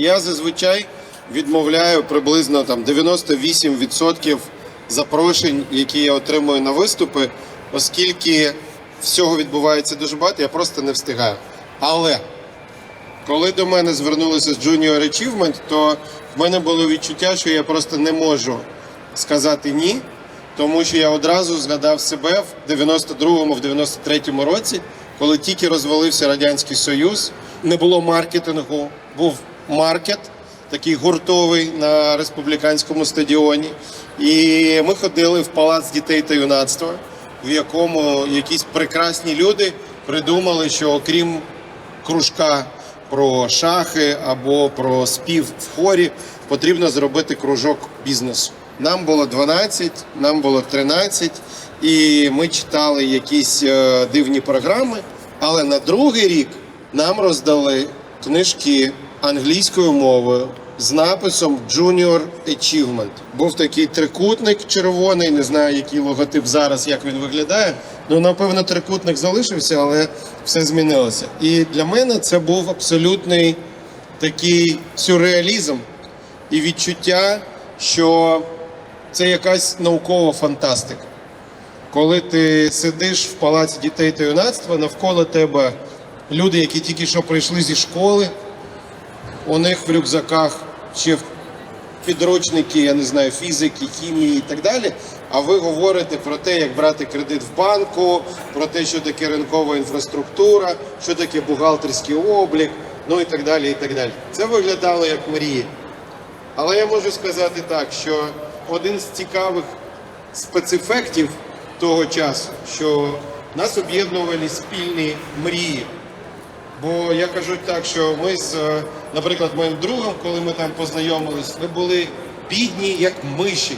Я зазвичай відмовляю приблизно там 98% запрошень, які я отримую на виступи, оскільки всього відбувається дуже багато, я просто не встигаю. Але коли до мене звернулися з Junior Achievement, то в мене було відчуття, що я просто не можу сказати ні, тому що я одразу згадав себе в 92-му, в 93-му році, коли тільки розвалився Радянський Союз, не було маркетингу, був маркет, такий гуртовий на республіканському стадіоні. І ми ходили в палац дітей та юнацтва, в якому якісь прекрасні люди придумали, що окрім кружка про шахи або про спів в хорі, потрібно зробити кружок бізнесу. Нам було 12, нам було 13, і ми читали якісь е, дивні програми. Але на другий рік нам роздали книжки англійською мовою з написом Junior Achievement. Був такий трикутник червоний, не знаю, який логотип зараз, як він виглядає. Ну, напевно, трикутник залишився, але все змінилося. І для мене це був абсолютний такий сюрреалізм і відчуття, що це якась наукова фантастика. Коли ти сидиш в палаці дітей та юнацтва, навколо тебе люди, які тільки що прийшли зі школи, у них в рюкзаках ще підручники, я не знаю, фізики, хімії і так далі. А ви говорите про те, як брати кредит в банку, про те, що таке ринкова інфраструктура, що таке бухгалтерський облік, ну і так далі. і так далі. Це виглядало як мрії. Але я можу сказати так, що один з цікавих спецефектів того часу, що нас об'єднували спільні мрії. Бо я кажу так, що ми з, е, наприклад, моїм другом, коли ми там познайомились, ми були бідні, як миші.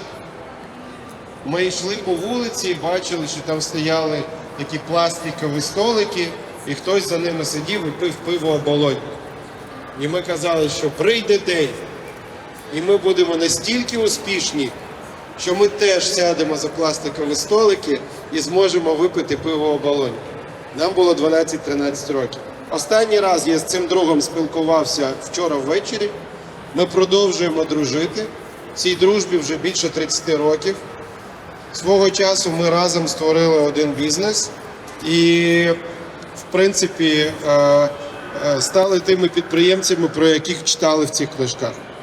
Ми йшли по вулиці, бачили, що там стояли такі пластикові столики, і хтось за ними сидів і пив пиво оболонь. І ми казали, що прийде день, і ми будемо настільки успішні, що ми теж сядемо за пластикові столики і зможемо випити пиво оболонь. Нам було 12-13 років. Останній раз я з цим другом спілкувався вчора ввечері. Ми продовжуємо дружити. Цій дружбі вже більше 30 років. Свого часу ми разом створили один бізнес і, в принципі, е, е, стали тими підприємцями, про яких читали в цих книжках.